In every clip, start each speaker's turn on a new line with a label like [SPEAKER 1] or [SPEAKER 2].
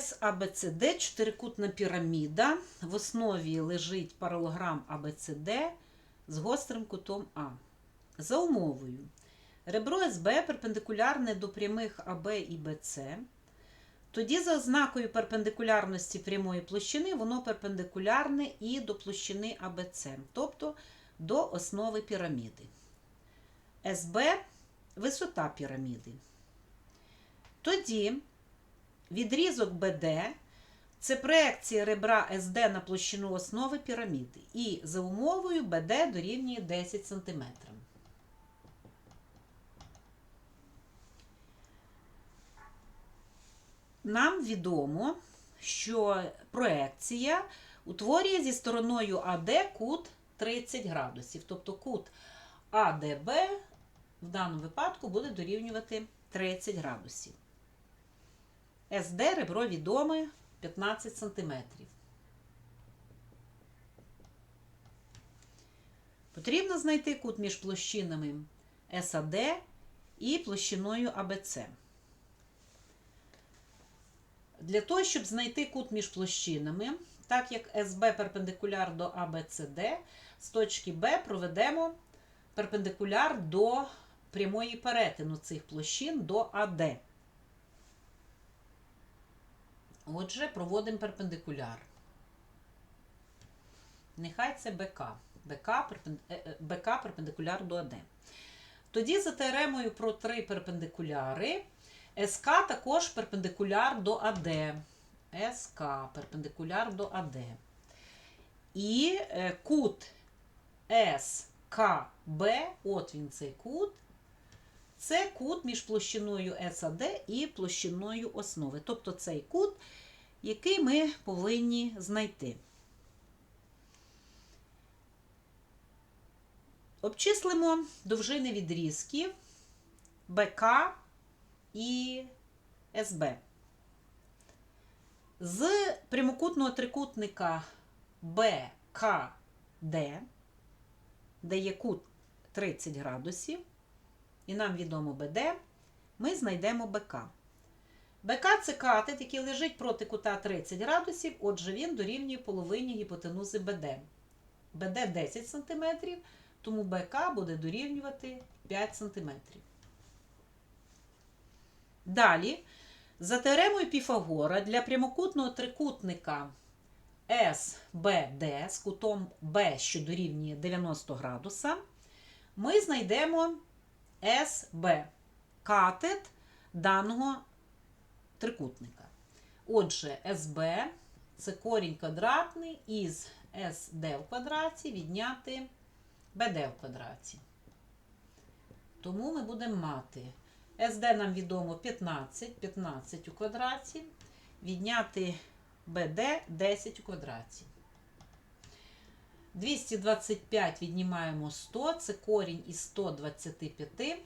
[SPEAKER 1] САБЦД чотирикутна піраміда. В основі лежить паралограм АБЦД з гострим кутом А. За умовою. Ребро СБ перпендикулярне до прямих АБ і БЦ. Тоді за ознакою перпендикулярності прямої площини воно перпендикулярне і до площини АБЦ, тобто до основи піраміди. СБ висота піраміди. Тоді відрізок БД це проекція ребра СД на площину основи піраміди. І за умовою БД дорівнює 10 см. Нам відомо, що проекція утворює зі стороною АД кут 30 градусів. Тобто кут АДБ в даному випадку буде дорівнювати 30 градусів. СД ребро відоме 15 см. Потрібно знайти кут між площинами САД і площиною АБЦ. Для того, щоб знайти кут між площинами, так як СБ перпендикуляр до АБЦД, з точки Б проведемо перпендикуляр до прямої перетину цих площин до АД. Отже, проводимо перпендикуляр. Нехай це БК. БК, перпен- е, е, БК перпендикуляр до АД. Тоді за теоремою про три перпендикуляри СК також перпендикуляр до АД. СК перпендикуляр до АД. І е, кут СКБ, от він цей кут, це кут між площиною САД і площиною основи. Тобто цей кут, який ми повинні знайти. Обчислимо довжини відрізків БК і СБ. З прямокутного трикутника БКД, де є кут 30 градусів, і нам відомо БД, ми знайдемо БК. БК це катет, який лежить проти кута 30 градусів, отже, він дорівнює половині гіпотенузи БД. БД 10 см, тому БК буде дорівнювати 5 см. Далі, за теоремою Піфагора для прямокутного трикутника СБД з кутом Б, що дорівнює 90 градуса, ми знайдемо СБ катет даного трикутника. Отже, СБ це корінь квадратний із СД в квадраті відняти БД в квадраті. Тому ми будемо мати СД нам відомо 15, 15 у квадраті, відняти БД 10 у квадраті. 225 віднімаємо 100, це корінь із 125.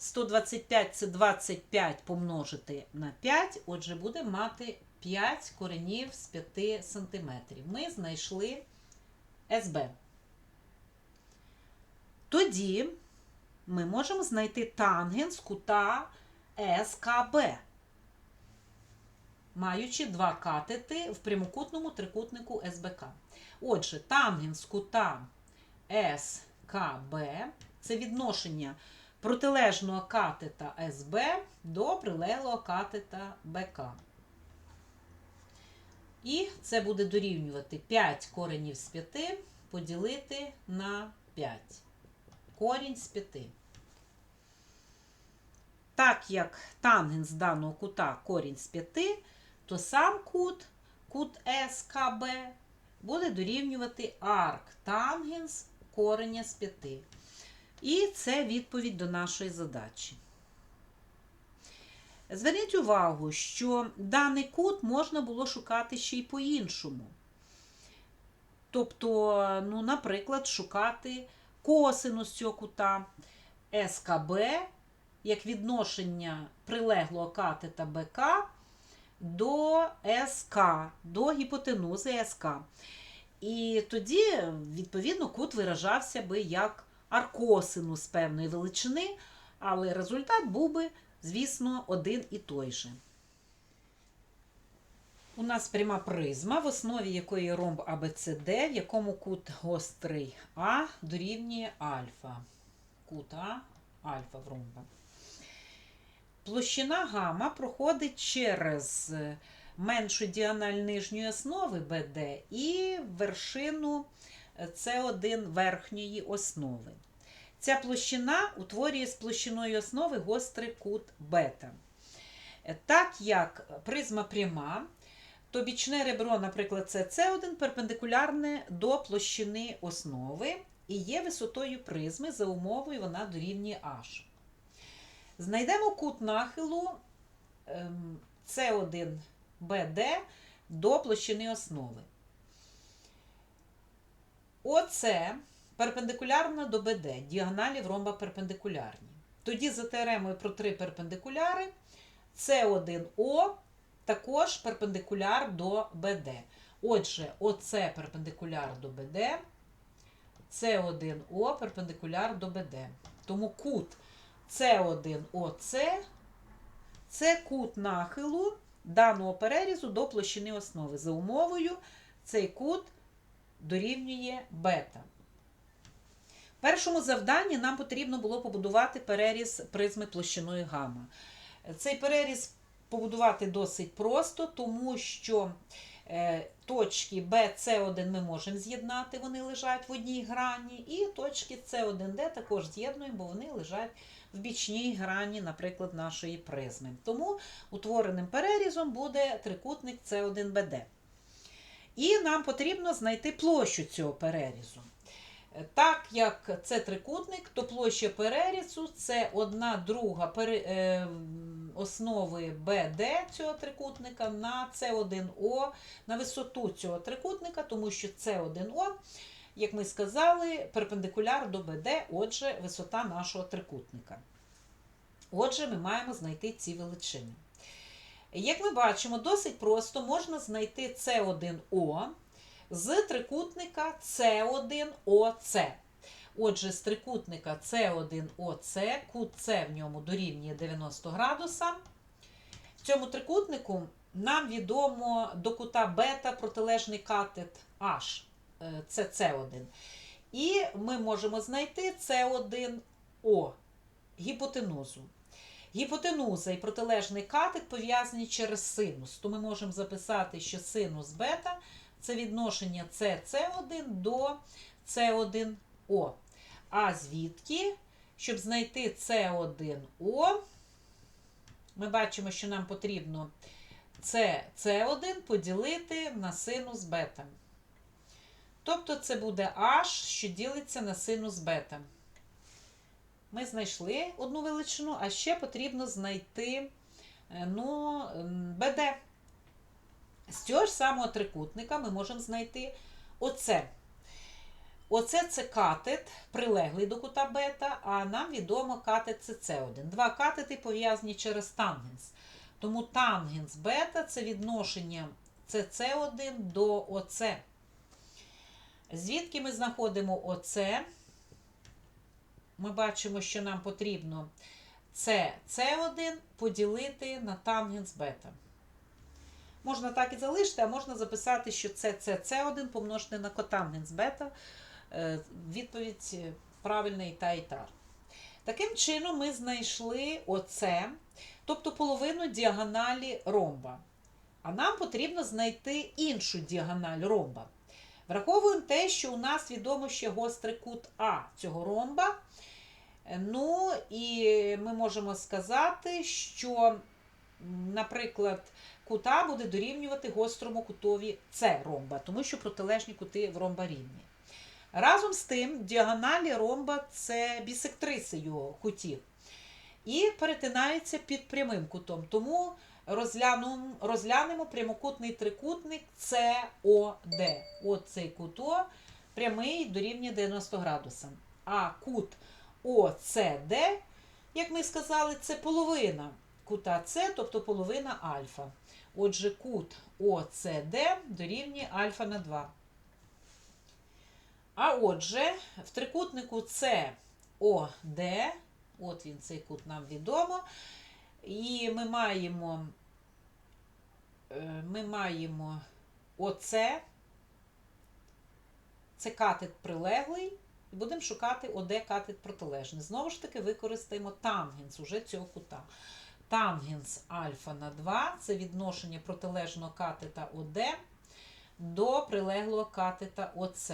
[SPEAKER 1] 125 це 25 помножити на 5, отже, будемо мати 5 коренів з 5 см. Ми знайшли СБ. Тоді ми можемо знайти тангенс кута СКБ, маючи два катети в прямокутному трикутнику СБК. Отже, тангенс кута СКБ це відношення протилежного катета СБ до прилеглого катета БК. І це буде дорівнювати 5 коренів з 5 поділити на 5. Корінь з 5. Так як тангенс даного кута корінь з 5, то сам кут, кут СКБ, буде дорівнювати арк тангенс кореня з 5. І це відповідь до нашої задачі. Зверніть увагу, що даний кут можна було шукати ще й по-іншому. Тобто, ну, наприклад, шукати косинус цього кута СКБ як відношення прилеглого катета БК до СК, до гіпотенузи СК. І тоді, відповідно, кут виражався би як аркосинус певної величини, але результат був би, звісно, один і той же. У нас пряма призма, в основі якої ромб АБЦД, в якому кут гострий А дорівнює альфа. Кут А альфа в ромба. Площина гама проходить через меншу діаналь нижньої основи БД і вершину С1 верхньої основи. Ця площина утворює з площиною основи гострий кут бета. Так як призма пряма, то бічне ребро, наприклад, СС1 перпендикулярне до площини основи і є висотою призми, за умовою вона дорівнює H. Знайдемо кут нахилу ем, С1 БД до площини основи. ОЦ перпендикулярно до БД, діагоналі в ромба перпендикулярні. Тоді за теоремою про три перпендикуляри С1О також перпендикуляр до БД. Отже, ОЦ перпендикуляр до БД, С1О перпендикуляр до БД. Тому кут С1ОЦ це кут нахилу даного перерізу до площини основи. За умовою цей кут дорівнює бета. В першому завданні нам потрібно було побудувати переріз призми площиною гамма. Цей переріз побудувати досить просто, тому що е, точки B, C1 ми можемо з'єднати, вони лежать в одній грані, і точки C1D також з'єднуємо, бо вони лежать в бічній грані, наприклад, нашої призми. Тому утвореним перерізом буде трикутник C1BD. І нам потрібно знайти площу цього перерізу. Так як це трикутник, то площа перерізу це одна друга е, основи BD цього трикутника на С1О, на висоту цього трикутника, тому що С1О, як ми сказали, перпендикуляр до БД, отже, висота нашого трикутника. Отже, ми маємо знайти ці величини. Як ми бачимо, досить просто можна знайти С1О з трикутника С1ОЦ. Отже, з трикутника С1ОЦ, кут С в ньому дорівнює 90 градуса. В цьому трикутнику нам відомо до кута бета протилежний катет H, це С1. І ми можемо знайти С1О, гіпотенузу. Гіпотенуза і протилежний катет пов'язані через синус. То ми можемо записати, що синус бета це відношення СС1 до С1О. А звідки, щоб знайти С1О, ми бачимо, що нам потрібно С1 поділити на синус бета. Тобто це буде H, що ділиться на синус бета. Ми знайшли одну величину, а ще потрібно знайти ну, БД. З цього ж самого трикутника ми можемо знайти оце. Оце це катет, прилеглий до кута бета, а нам відомо катет СС1. Два катети пов'язані через тангенс. Тому тангенс бета це відношення СС1 до ОЦ. Звідки ми знаходимо ОЦ? Ми бачимо, що нам потрібно СС1 поділити на тангенс бета. Можна так і залишити, а можна записати, що це СС1 помножити на котангенс бета. Відповідь правильна і та, і та. Таким чином, ми знайшли оце, тобто половину діагоналі ромба. А нам потрібно знайти іншу діагональ ромба. Враховуємо те, що у нас відомо ще гострий кут А цього ромба. Ну, і ми можемо сказати, що, наприклад, кут А буде дорівнювати гострому кутові С ромба, тому що протилежні кути в ромба рівні. Разом з тим, діагоналі ромба це бісектриси його кутів. І перетинаються під прямим кутом. Тому розглянемо, розглянемо прямокутний трикутник СОД. От цей кут О прямий дорівнює 90 градусам. А кут ОЦД, як ми сказали, це половина кута С, тобто половина альфа. Отже, кут ОЦД дорівнює альфа на 2. А отже, в трикутнику СОД, от він цей кут нам відомо, і ми маємо е, ми маємо оце, це катет прилеглий, і будемо шукати ОД катет протилежний. Знову ж таки, використаємо тангенс уже цього кута. Тангенс альфа на 2 це відношення протилежного катета ОД до прилеглого катета ОЦ.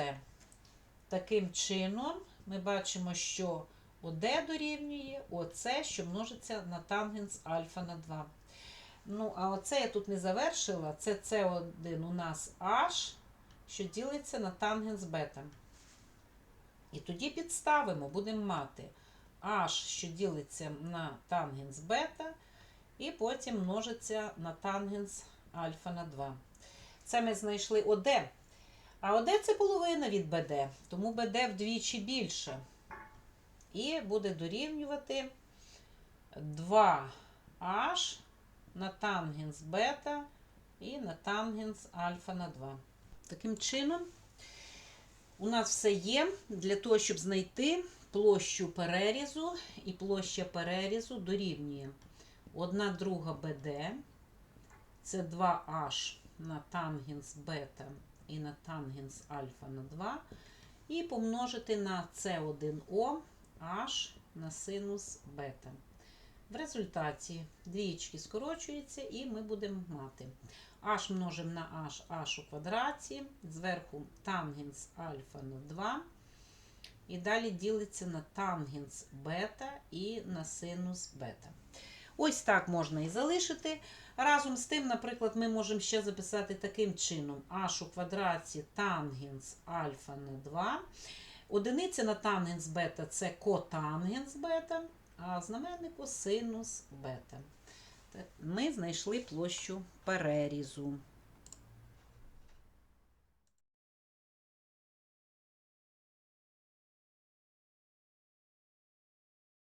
[SPEAKER 1] Таким чином, ми бачимо, що ОД дорівнює ОЦ, що множиться на тангенс альфа на 2. Ну, а оце я тут не завершила. Це С1 у нас H, що ділиться на тангенс бета. І тоді підставимо, будемо мати H, що ділиться на тангенс бета, і потім множиться на тангенс альфа на 2. Це ми знайшли ОД. А ОД це половина від БД, тому БД вдвічі більше. І буде дорівнювати 2H на тангенс бета і на тангенс альфа на 2. Таким чином, у нас все є для того, щоб знайти площу перерізу, і площа перерізу дорівнює 1 друга БД, це 2H на тангенс бета і на тангенс альфа на 2, і помножити на С1О H на синус бета. В результаті двічки скорочуються, і ми будемо мати h множимо на h, h у квадраті, зверху тангенс альфа на 2, і далі ділиться на тангенс бета і на синус бета. Ось так можна і залишити. Разом з тим, наприклад, ми можемо ще записати таким чином: h у квадраті тангенс альфа на 2. Одиниця на тангенс бета це котангенс бета, а знаменнику синус бета. Ми знайшли площу перерізу.